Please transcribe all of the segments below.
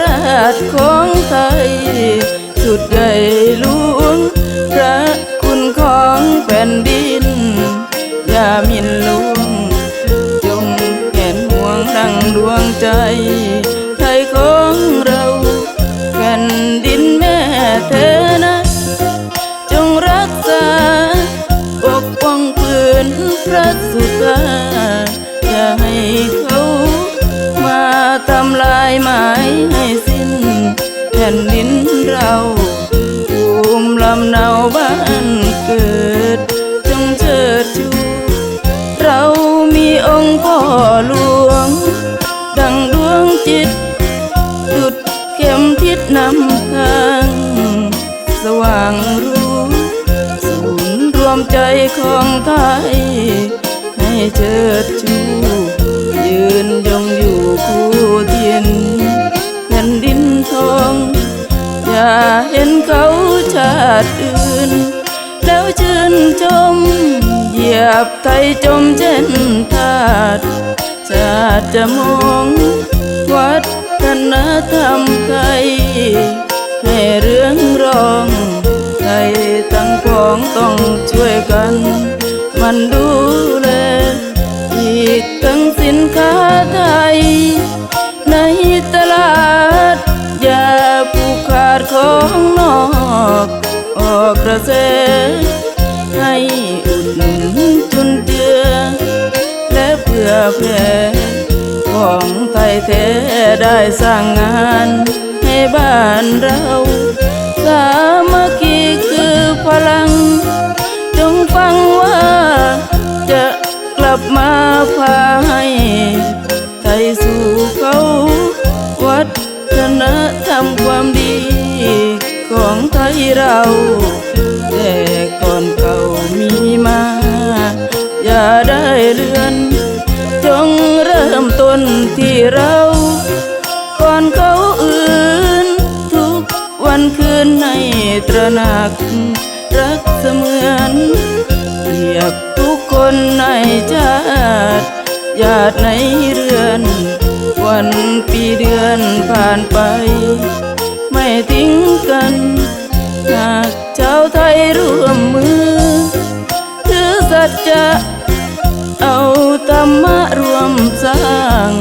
ราชของไทย สุดใหญ่หลวงพระคุณของแผ่นดิน อย่ามินลวง จงแก่นห่วงดังดวงใจ ไทยของเราแผ่นดินแม่เธอนะ จงรักษา ปกป้องผืนพระสุธาอย่าให้เขามาทำลายหมาย ผ่นดินเราภูมิลำเนาบ้านเกิด จงเชิดชู เรามีองค์พ่อหลวง ดังดวงจิต จุดเข็มทิศนำทางสว่างรู้ศูนย์รวมใจของไทย ให้เชิดชู ยืนยงอยู่คู่เทียนาติอื่น แล้วชื่นชม เหยียบไทยจมเช่นทาสชาติจะมองวัฒนธรรมไทย ให้เรื่องรองไทยทั้งพ้องต้องช่วยกัน มันดูแลอีกทั้ง อกกระแสให้อุดหนุนจุนเจือ และเพื่อแผ่ของไทยแท้ได้สร้างงานให้บ้านเรา สามัคคีคือพลัง จงฟังว่าจะกลับมาพาให้ไทยสู่เขาวัฒนธรรมความดีของไทยเรา แต่ก่อนเก่ามีมา อย่าได้เลือน จงเริ่มต้นที่เรา ก่อนเขาอื่น ทุกวันคืนให้ตระหนัก รักเสมือนเรียบทุกคนในชาติญาติในเรือน วันปีเดือนผ่านไป ไม่ทิ้งกันหาก ชาวไทยร่วมมือ ถือสัจจะเอาธรรมะรวมสร้าง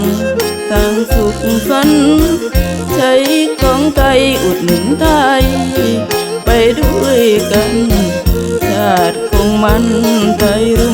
ต่างสุขสันใช้ของไทยอุดหนุนไทย ไปด้วยกันชาติคงมันไทยร